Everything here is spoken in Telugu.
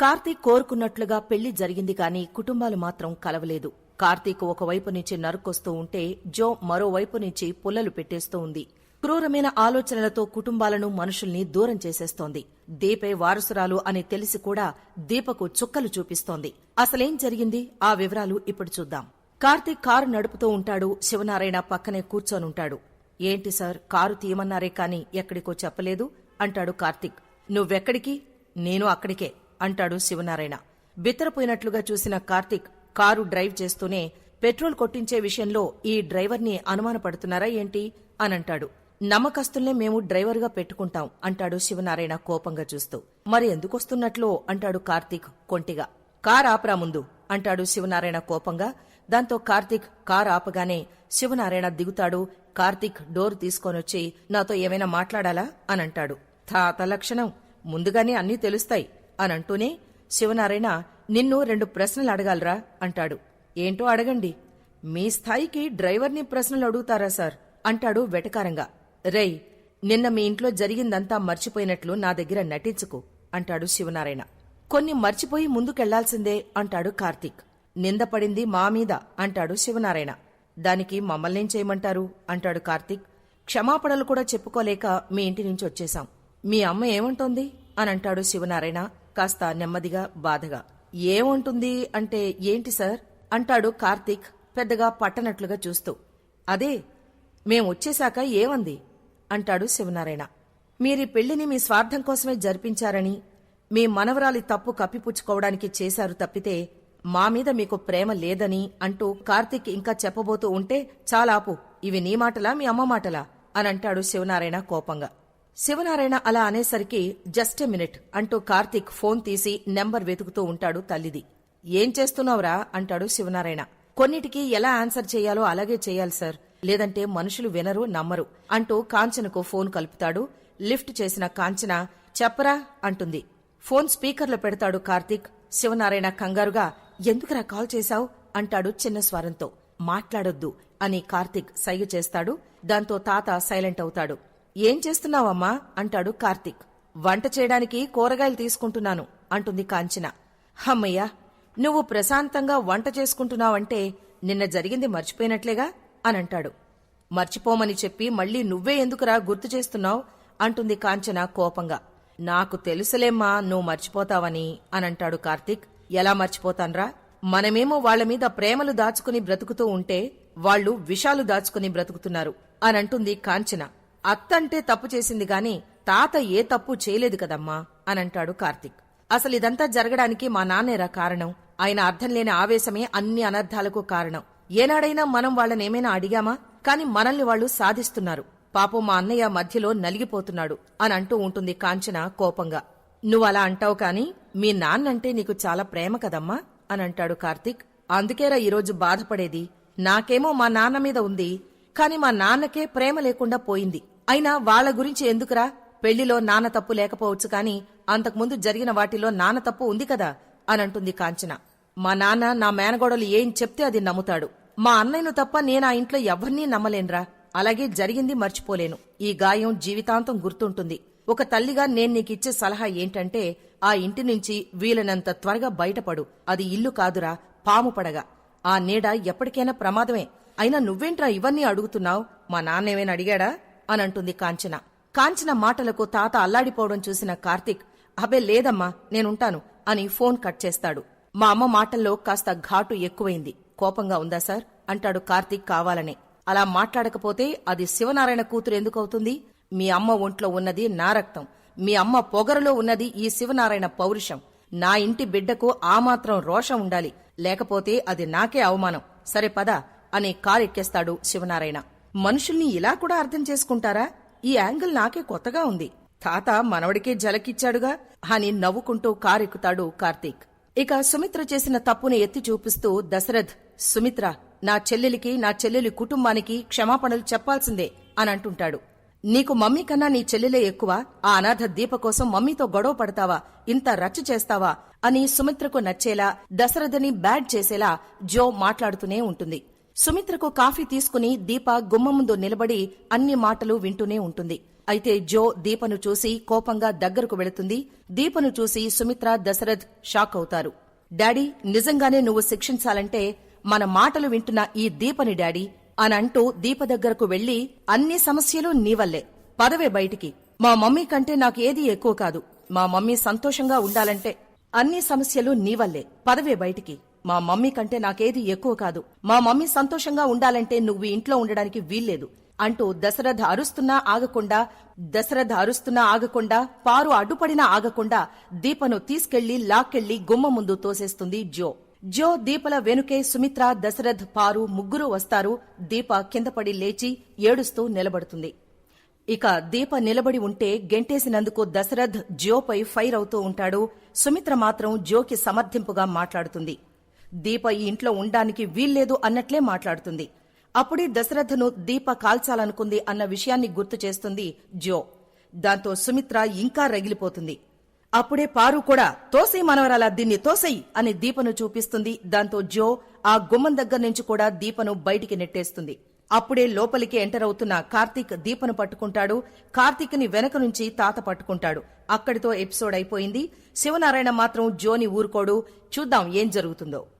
కార్తీక్ కోరుకున్నట్లుగా పెళ్ళి జరిగింది కాని కుటుంబాలు మాత్రం కలవలేదు. కార్తీక్ ఒకవైపు నుంచి నరుకొస్తూ ఉంటే జో మరోవైపు నుంచి పుల్లలు పెట్టేస్తూ ఉంది. క్రూరమైన ఆలోచనలతో కుటుంబాలను మనుషుల్ని దూరం చేసేస్తోంది. దీపే వారసురాలు అని తెలిసి కూడా దీపకు చుక్కలు చూపిస్తోంది. అసలేం జరిగింది? ఆ వివరాలు ఇప్పుడు చూద్దాం. కార్తీక్ కారు నడుపుతూ ఉంటాడు. శివనారాయణ పక్కనే కూర్చొనుంటాడు. ఏంటి సార్? కారు తీయమన్నారే కాని ఎక్కడికో చెప్పలేదు? అంటాడు కార్తీక్. నువ్వెక్కడికి? నేను అక్కడికే. అంటాడు శివనారాయణ. బిత్తరపోయినట్లుగా చూసిన కార్తీక్ కారు డ్రైవ్ చేస్తూనే పెట్రోల్ కొట్టించే విషయంలో ఈ డ్రైవర్ని అనుమానపడుతున్నారా ఏంటి అనంటాడు. నమ్మకస్తుల్నే మేము డ్రైవర్గా పెట్టుకుంటాం అంటాడు శివనారాయణ కోపంగా చూస్తూ. మరి ఎందుకొస్తున్నట్లో అంటాడు కార్తీక్ కొంటిగా. కార్ ఆపరా ముందు అంటాడు శివనారాయణ కోపంగా. దాంతో కార్తీక్ కార్ ఆపగానే శివనారాయణ దిగుతాడు. కార్తీక్ డోర్ తీసుకొనొచ్చి నాతో ఏమైనా మాట్లాడాలా? అనంటాడు. తాత లక్షణం. ముందుగానే అన్నీ తెలుస్తాయి. అనంటూనే శివనారాయణ నిన్ను రెండు ప్రశ్నలు అడగాలరా అంటాడు. ఏంటో అడగండి. మీ స్థాయికి డ్రైవర్ని ప్రశ్నలు అడుగుతారా సార్? అంటాడు వెటకారంగా. రేయ్ నిన్న మీ ఇంట్లో జరిగిందంతా మర్చిపోయినట్లు నా దగ్గర నటించుకు అంటాడు శివనారాయణ. కొన్ని మర్చిపోయి ముందుకెళ్ళాల్సిందే అంటాడు కార్తీక్. నిందపడింది మా మీద అంటాడు శివనారాయణ. దానికి మమ్మల్నేం చేయమంటారు? అంటాడు కార్తీక్. క్షమాపణలు కూడా చెప్పుకోలేక మీ ఇంటి నుంచి వచ్చేశాం. మీ అమ్మ ఏమంటోంది? అని అంటాడు శివనారాయణ. కాస్త నెమ్మదిగా బాధగా. ఏముంటుంది అంటే ఏంటి సార్? అంటాడు కార్తీక్ పెద్దగా పట్టనట్లుగా చూస్తూ. అదే మేమొచ్చేశాక ఏమంది? అంటాడు శివనారాయణ. మీరీ పెళ్ళిని మీ స్వార్థం కోసమే జరిపించారని మీ మనవరాలి తప్పు కప్పిపుచ్చుకోవడానికి చేశారు తప్పితే మా మీద మీకు ప్రేమ లేదని అంటూ కార్తీక్ ఇంకా చెప్పబోతూ ఉంటే చాలాపు ఇవి నీ మాటలా మీ అమ్మ మాటలా? అని అంటాడు శివనారాయణ కోపంగా. శివనారాయణ అలా అనేసరికి జస్ట్ ఎ మినిట్ అంటూ కార్తీక్ ఫోన్ తీసి నెంబర్ వెతుకుతూ ఉంటాడు తల్లిది. ఏం చేస్తున్నావురా? అంటాడు శివనారాయణ. కొన్నిటికి ఎలా ఆన్సర్ చేయాలో అలాగే చేయాలి సార్. లేదంటే మనుషులు వినరు నమ్మరు అంటూ కాంచనకు ఫోన్ కలుపుతాడు. లిఫ్ట్ చేసిన కాంచన చెప్పరా అంటుంది. ఫోన్ స్పీకర్లో పెడతాడు కార్తీక్. శివనారాయణ కంగారుగా ఎందుకురా కాల్ చేశావు? అంటాడు చిన్న స్వరంతో. మాట్లాడొద్దు అని కార్తీక్ సైగ చేస్తాడు. దాంతో తాత సైలెంట్ అవుతాడు. ఏం చేస్తున్నావమ్మా? అంటాడు కార్తీక్. వంట చేయడానికి కూరగాయలు తీసుకుంటున్నాను అంటుంది కాంచన. హమ్మయ్యా నువ్వు ప్రశాంతంగా వంట చేసుకుంటున్నావంటే నిన్న జరిగింది మర్చిపోయినట్లేగా? అని అంటాడు. మర్చిపోమని చెప్పి మళ్ళీ నువ్వే ఎందుకురా గుర్తు చేస్తున్నావు? అంటుంది కాంచన కోపంగా. నాకు తెలుసులేమ్మా నువ్వు మర్చిపోతావని అనంటాడు కార్తీక్. ఎలా మర్చిపోతాన్రా? మనమేమో వాళ్ళమీద ప్రేమలు దాచుకుని బ్రతుకుతూ ఉంటే వాళ్ళు విషాలు దాచుకుని బ్రతుకుతున్నారు అనంటుంది కాంచన. అత్తంటే తప్పు చేసింది గాని తాత ఏ తప్పు చేయలేదు కదమ్మా అనంటాడు కార్తీక్. అసలు ఇదంతా జరగడానికి మా నాన్నేరా కారణం? ఆయన అర్థం లేని ఆవేశమే అన్ని అనర్థాలకు కారణం. ఏనాడైనా మనం వాళ్ళనేమైనా అడిగామా? కాని మనల్ని వాళ్ళు సాధిస్తున్నారు. పాపం మా అన్నయ్య మధ్యలో నలిగిపోతున్నాడు అని అంటూ ఉంటుంది కాంచన కోపంగా. నువ్వలా అంటావు కాని మీ నాన్నంటే నీకు చాలా ప్రేమ కదమ్మా అని అంటాడు కార్తీక్. అందుకేరా ఈరోజు బాధపడేది? నాకేమో మా నాన్న మీద ఉంది కాని మా నాన్నకే ప్రేమ లేకుండా పోయింది. అయినా వాళ్ళ గురించి ఎందుకురా? పెళ్ళిలో నాన్న తప్పు లేకపోవచ్చు కాని అంతకుముందు జరిగిన వాటిలో నాన్న తప్పు ఉంది కదా? అనంటుంది కాంచన. మా నాన్న నా మేనగోడలు ఏం చెప్తే అది నమ్ముతాడు. మా అన్నయ్యను తప్ప నేను ఇంట్లో ఎవ్వర్నీ నమ్మలేనురా. అలాగే జరిగింది మర్చిపోలేను. ఈ గాయం జీవితాంతం గుర్తుంటుంది. ఒక తల్లిగా నేను నీకిచ్చే సలహా ఏంటంటే ఆ ఇంటి నుంచి వీలైనంత త్వరగా బయటపడు. అది ఇల్లు కాదురా పాము పడగా. ఆ నీడ ఎప్పటికైనా ప్రమాదమే. అయినా నువ్వేంట్రా ఇవన్నీ అడుగుతున్నావు? మా నాన్నేమైనా అడిగాడా? అనంటుంది కాంచన. కాంచన మాటలకు తాత అల్లాడిపోవడం చూసిన కార్తీక్ అబే లేదమ్మా నేనుంటాను అని ఫోన్ కట్ చేస్తాడు. మా అమ్మ మాటల్లో కాస్త ఘాటు ఎక్కువైంది. కోపంగా ఉందా సార్? అంటాడు కార్తీక్ కావాలనే. అలా మాట్లాడకపోతే అది శివనారాయణ కూతురు ఎందుకవుతుంది? మీ అమ్మ ఒంట్లో ఉన్నది నా రక్తం. మీ అమ్మ పొగరలో ఉన్నది ఈ శివనారాయణ పౌరుషం. నా ఇంటి బిడ్డకు ఆ మాత్రం రోషం ఉండాలి. లేకపోతే అది నాకే అవమానం. సరే పద అని కారెక్కేస్తాడు శివనారాయణ. మనుషుల్ని ఇలా కూడా అర్థం చేసుకుంటారా? ఈ యాంగిల్ నాకే కొత్తగా ఉంది. తాత మనవడికే జలకిచ్చాడుగా. అని నవ్వుకుంటూ కారెక్కుతాడు కార్తీక్. ఇక సుమిత్ర చేసిన తప్పుని ఎత్తి చూపిస్తూ దశరథ్ సుమిత్ర నా చెల్లెలికి నా చెల్లెలి కుటుంబానికి క్షమాపణలు చెప్పాల్సిందే అని అంటుంటాడు. నీకు మమ్మీ కన్నా నీ చెల్లెలే ఎక్కువ. ఆ అనాథ దీప కోసం మమ్మీతో గొడవ పడతావా? ఇంత రచ్చ చేస్తావా? అని సుమిత్రకు నచ్చేలా దశరథని బ్యాడ్ చేసేలా జో మాట్లాడుతూనే ఉంటుంది. సుమిత్రకు కాఫీ తీసుకుని దీప గుమ్మ ముందు నిలబడి అన్ని మాటలు వింటూనే ఉంటుంది. అయితే జో దీపను చూసి కోపంగా దగ్గరకు వెళుతుంది. దీపను చూసి సుమిత్ర దశరథ్ షాక్ అవుతారు. డాడీ నిజంగానే నువ్వు శిక్షించాలంటే మన మాటలు వింటున్న ఈ దీపని డాడీ అనంటూ దీప దగ్గరకు వెళ్ళి అన్ని సమస్యలు నీవల్లే పదవే బయటికి. మా మమ్మీ కంటే నాకు ఏది ఎక్కువ కాదు. మా మమ్మీ సంతోషంగా ఉండాలంటే అన్ని సమస్యలు నీవల్లే పదవే బయటికి. మా మమ్మీ కంటే నాకేది ఎక్కువ కాదు. మా మమ్మీ సంతోషంగా ఉండాలంటే నువ్వు ఇంట్లో ఉండడానికి వీల్లేదు. అంటూ దశరథ అరుస్తున్నా ఆగకుండా దశరథ అరుస్తున్నా ఆగకుండా పారు అడ్డుపడినా ఆగకుండా దీపను తీసుకెళ్ళి లాక్కెళ్ళి గుమ్మ ముందు తోసేస్తుంది జో. జో దీపల వెనుకే సుమిత్ర దశరథ్ పారు ముగ్గురు వస్తారు. దీప కిందపడి లేచి ఏడుస్తూ నిలబడుతుంది. ఇక దీప నిలబడి ఉంటే గెంటేసినందుకు దశరథ్ జోపై ఫైర్ అవుతూ ఉంటాడు. సుమిత్ర మాత్రం జోకి సమర్థింపుగా మాట్లాడుతుంది. దీప ఈ ఇంట్లో ఉండడానికి వీల్లేదు అన్నట్లే మాట్లాడుతుంది. అప్పుడే దశరథను దీప కాల్చాలనుకుంది అన్న విషయాన్ని గుర్తు చేస్తుంది జో. దాంతో సుమిత్ర ఇంకా రగిలిపోతుంది. అప్పుడే పారు కూడా తోసై మనవరాల దీన్ని తోసై అని దీపను చూపిస్తుంది. దాంతో జో ఆ గుమ్మం దగ్గర నుంచి కూడా దీపను బయటికి నెట్టేస్తుంది. అప్పుడే లోపలికి ఎంటర్ అవుతున్న కార్తీక్ దీపను పట్టుకుంటాడు. కార్తీక్ని వెనక నుంచి తాత పట్టుకుంటాడు. అక్కడితో ఎపిసోడ్ అయిపోయింది. శివనారాయణ మాత్రం జోని ఊరుకోడు. చూద్దాం ఏం జరుగుతుందో.